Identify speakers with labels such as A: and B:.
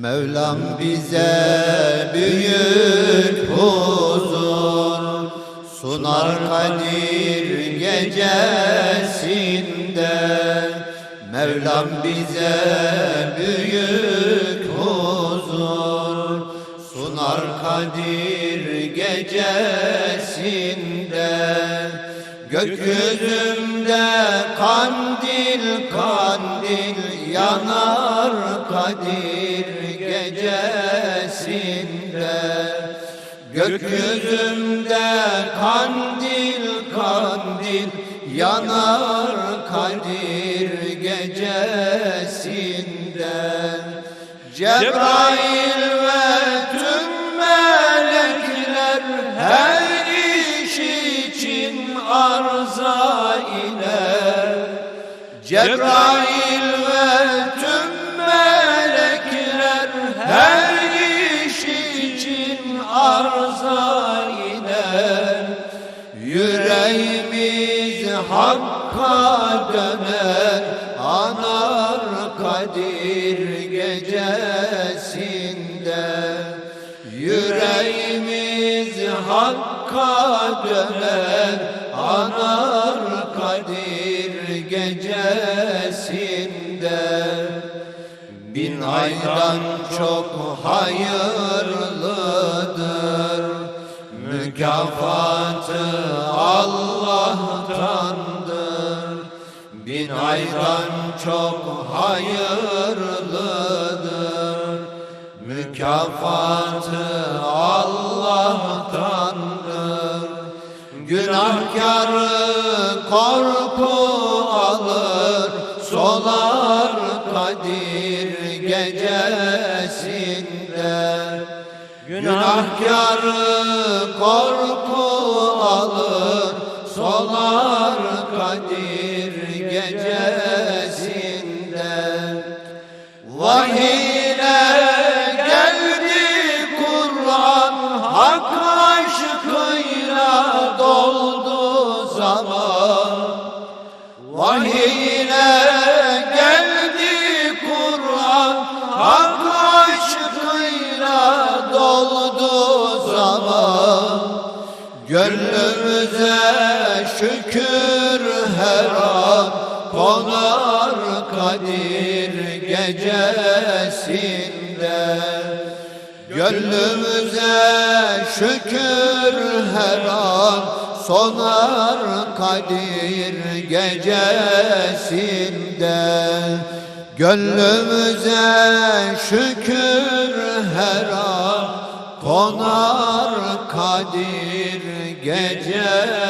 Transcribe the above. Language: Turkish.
A: Mevlam bize büyük huzur sunar Kadir gecesinde. Mevlam bize büyük huzur sunar Kadir gecesinde. Gökyüzünde kandil kandil yanar Kadir gecesinde Gökyüzünde kandil kandil yanar Kadir gecesinde. Cebrail ve tüm melekler her iş için arza iner Cebrail ve Yüreğimiz Hakk'a döner anar Kadir gecesinde. Yüreğimiz Hakk'a döner anar Kadir gecesinde. Bin aydan çok hayırlıdır Mükafatı Allah'tandır. Bin aydan çok hayırlıdır. Mükafatı Allah'tandır. Günahkarı korku alır Solar Kadir gecesinde. Günahkarı korku alır Solar Kadir Gönlümüze şükür her an konar Kadir gecesinde. Gönlümüze şükür her an sonar Kadir gecesinde. Gönlümüze şükür her an konar Kadir gecesinde